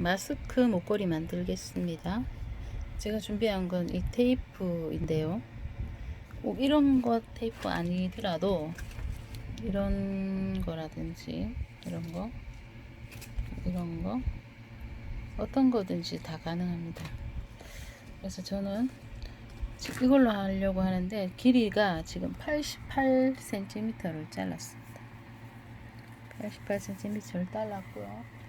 마스크 목걸이 만들겠습니다. 제가 준비한 건 이 테이프인데요. 꼭 이런 거 테이프 아니더라도 이런 거라든지 이런 거 이런 거 어떤 거든지 다 가능합니다. 그래서 저는 이걸로 하려고 하는데 길이가 지금 88cm를 잘랐습니다. 88cm를 잘랐고요.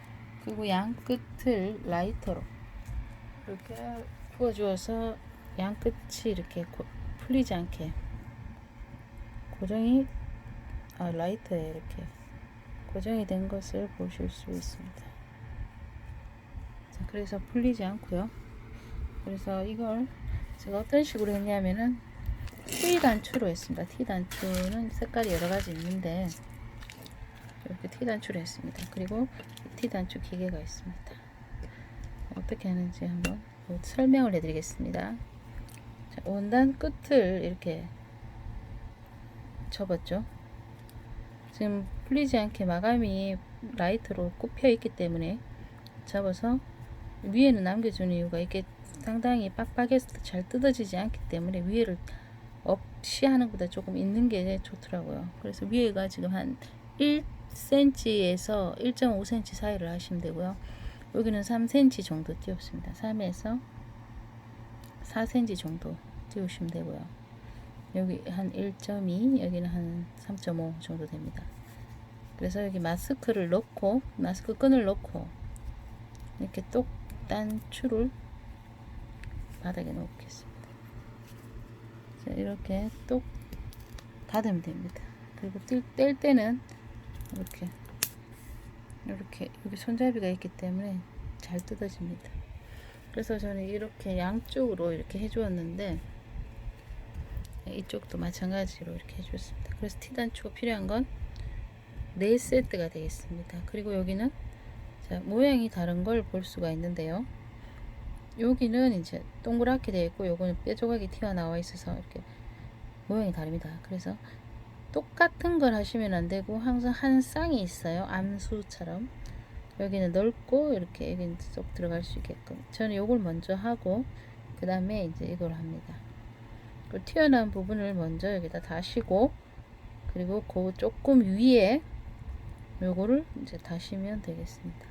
그리고 양 끝을 라이터로 이렇게 부어주어서 양 끝이 이렇게 고, 풀리지 않게 고정이 아, 라이터에 이렇게 고정이 된 것을 보실 수 있습니다. 자, 그래서 풀리지 않고요. 그래서 이걸 제가 어떤 식으로 했냐면은 T 단추로 했습니다. T 단추는 색깔이 여러 가지 있는데 이렇게 T 단추로 했습니다. 그리고 T 단추 기계가 있습니다. 어떻게 하는지 한번 설명을 해드리겠습니다. 자, 원단 끝을 이렇게 접었죠. 지금 풀리지 않게 마감이 라이트로 꼽혀 있기 때문에 접어서 위에는 남겨주는 이유가 이게 상당히 빡빡해서 잘 뜯어지지 않기 때문에 위에를 없이 하는 것보다 조금 있는 게 좋더라고요. 그래서 위에가 지금 한 1cm에서 1.5cm 사이를 하시면 되고요. 여기는 3cm 정도 띄웠습니다. 3에서 4cm 정도 띄우시면 되고요. 여기 한 1.2, 여기는 한 3.5 정도 됩니다. 그래서 여기 마스크를 넣고, 마스크 끈을 넣고, 이렇게 똑 단추를 바닥에 놓겠습니다. 자, 이렇게 똑 닫으면 됩니다. 그리고 뗄, 뗄 때는 이렇게 이렇게 여기 손잡이가 있기 때문에 잘 뜯어집니다. 그래서 저는 이렇게 양쪽으로 이렇게 해주었는데 이쪽도 마찬가지로 이렇게 해줬습니다. 그래서 티단추가 필요한 건 4세트가 되겠습니다. 그리고 여기는 자, 모양이 다른 걸 볼 수가 있는데요. 여기는 이제 동그랗게 되어 있고 요거는 뼈조각이 튀어나와 있어서 이렇게 모양이 다릅니다. 그래서 똑같은 걸 하시면 안 되고 항상 한 쌍이 있어요. 암수처럼 여기는 넓고 이렇게 여기는 쏙 들어갈 수 있게끔 저는 요걸 먼저 하고 그 다음에 이제 이걸 합니다. 그 튀어나온 부분을 먼저 여기다 다시고 그리고 그 조금 위에 요거를 이제 다시면 되겠습니다.